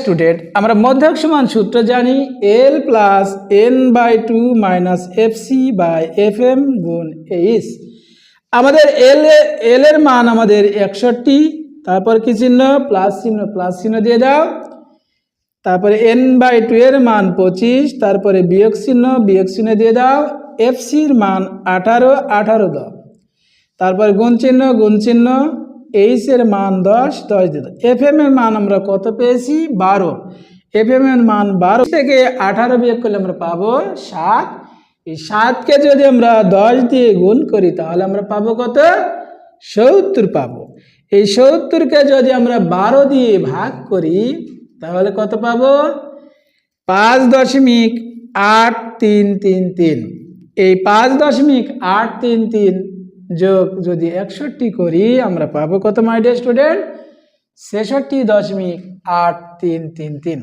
Student আমরা মধ্যক সমান সূত্র জানি L plus N by two minus F C by F M গুণ এইচ আমাদের এল এল এর মান আমাদের একষট্টি, তারপর কি চিহ্ন? প্লাস চিহ্ন প্লাস চিহ্ন দিয়ে দাও। তারপরে এন বাই টু এর মান পঁচিশ, তারপরে বিয়োগ চিহ্ন বিয়োগ চিহ্ন দিয়ে দাও। এফ সির মান আঠারো আঠারো দাও। তারপর গুণ চিহ্ন গুণ চিহ্ন। এইচ এর মান দশ দশ দাও। এফ এর মান আমরা কত পেয়েছি? বারো। এফ এর মান বারো থেকে আঠারো বিয়োগ করলে আমরা পাবো সাত। এই সাতকে যদি আমরা দশ দিয়ে গুণ করি, তাহলে আমরা পাবো কত? সত্তর পাবো। এই সত্তরকে যদি আমরা বারো দিয়ে ভাগ করি, তাহলে কত পাবো? পাঁচ দশমিক আট তিন তিন তিন। এই পাঁচ দশমিক আট তিন তিন যোগ যদি একষট্টি করি, আমরা পাবো কত মাই ডিয়ার স্টুডেন্ট ছেষট্টি দশমিক আট তিন তিন তিন।